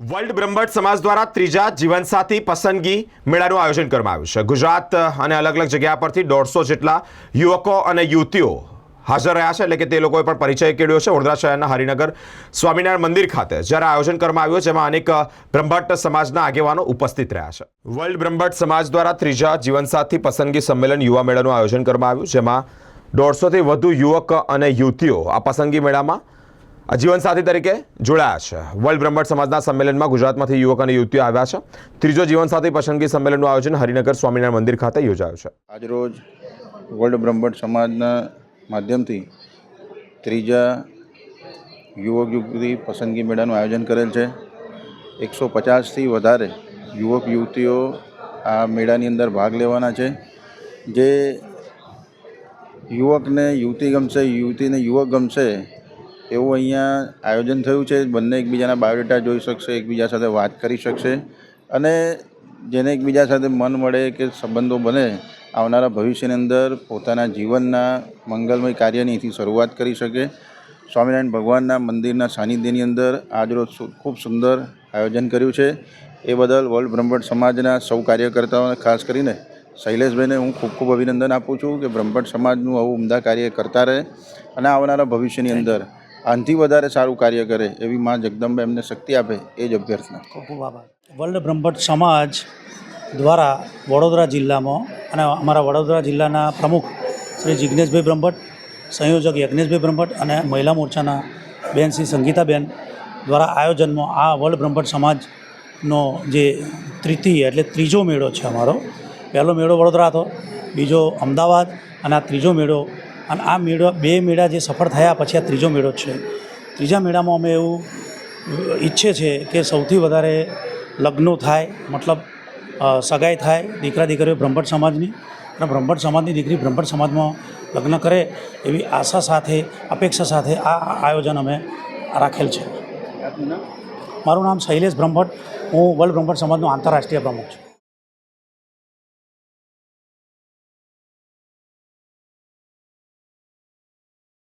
World Brahmbhatt સમાજ દ્વારા ત્રીજા જીવનસાથી પસંદગી મેળાનું આયોજન કરવામાં આવ્યું છે. ગુજરાત અને અલગ અલગ જગ્યા પરથી દોઢસો જેટલા યુવકો અને યુવતીઓ હાજર રહ્યા છે. એટલે કે તે લોકોએ પણ પરિચય કેળવ્યો છે વડોદરા શહેરના હરિનગર સ્વામિનારાયણ મંદિર ખાતે, જ્યારે આયોજન કરવામાં આવ્યું, જેમાં અનેક બ્રહ્મભટ્ટ સમાજના આગેવાનો ઉપસ્થિત રહ્યા છે. વર્લ્ડ બ્રહ્મભટ્ટ સમાજ દ્વારા ત્રીજા જીવનસાથી પસંદગી સંમેલન યુવા મેળાનું આયોજન કરવામાં આવ્યું, જેમાં દોઢસોથી વધુ યુવક અને યુવતીઓ આ પસંદગી મેળામાં જીવનસાથી તરીકે જોડાયા છે. વર્લ્ડ બ્રહ્મટ સમાજના સંમેલનમાં ગુજરાતમાંથી યુવક અને યુવતીઓ આવ્યા છે. ત્રીજો જીવનસાથી પસંદગી સંમેલનનું આયોજન હરિનગર સ્વામિનારાયણ મંદિર ખાતે યોજાયું છે. આજરોજ વર્લ્ડ બ્રહ્મટ સમાજના માધ્યમથી ત્રીજા યુવક યુવતી પસંદગી મેળાનું આયોજન કરેલ છે. એકસો પચાસથી વધારે યુવક યુવતીઓ આ મેળાની અંદર ભાગ લેવાના છે. જે યુવકને યુવતી ગમશે, યુવતીને યુવક ગમશે એવું અહીંયા આયોજન થયું છે. બંને એકબીજાના બાયોડેટા જોઈ શકશે એકબીજા સાથે વાત કરી શકશે અને જેને એકબીજા સાથે મન મળે કે સંબંધો બને આવનારા ભવિષ્યની અંદર પોતાના જીવનના મંગલમય કાર્યની અહીંથી શરૂઆત કરી શકે. સ્વામિનારાયણ ભગવાનના મંદિરના સાનિધ્યની અંદર આજરોજ ખૂબ સુંદર આયોજન કર્યું છે. એ બદલ વર્લ્ડ બ્રહ્મભટ્ટ સમાજના સૌ કાર્યકર્તાઓને ખાસ કરીને શૈલેષભાઈને હું ખૂબ ખૂબ અભિનંદન આપું છું કે બ્રહ્મભટ્ટ સમાજનું આવું ઉમદા કાર્ય કરતા રહે અને આવનારા ભવિષ્યની અંદર આનાથી વધારે સારું કાર્ય કરે એવી માં જગદંબા એમને શક્તિ આપે એ જ અભ્યર્થના. ખૂબ ખૂબ આભાર. વર્લ્ડ બ્રહ્મભટ્ટ સમાજ દ્વારા વડોદરા જિલ્લામાં અને અમારા વડોદરા જિલ્લાના પ્રમુખ શ્રી જિજ્ઞેશભાઈ બ્રહ્મભટ્ટ, સંયોજક યજ્ઞેશભાઈ બ્રહ્મભટ્ટ અને મહિલા મોરચાના બેન શ્રી સંગીતાબેન દ્વારા આયોજનમાં આ વર્લ્ડ બ્રહ્મભટ્ટ સમાજનો જે તૃતીય એટલે ત્રીજો મેળો છે અમારો. પહેલો મેળો વડોદરા હતો, બીજો અમદાવાદ અને આ ત્રીજો મેળો અને આ મેળો બે મેળા જે સફળ થયા પછી આ ત્રીજો મેળો છે. ત્રીજા મેળામાં અમે એવું ઈચ્છે છે કે સૌથી વધારે લગ્નો થાય મતલબ સગાઈ થાય દીકરા દીકરીઓ બ્રહ્મભટ્ટ સમાજની. અને બ્રહ્મભટ્ટ સમાજની દીકરી બ્રહ્મભટ્ટ સમાજમાં લગ્ન કરે એવી આશા સાથે અપેક્ષા સાથે આ આયોજન અમે રાખેલ છે. મારું નામ શૈલેષ બ્રહ્મભટ્ટ. હું વર્લ્ડ બ્રહ્મભટ્ટ સમાજનો આંતરરાષ્ટ્રીય પ્રમુખ છું.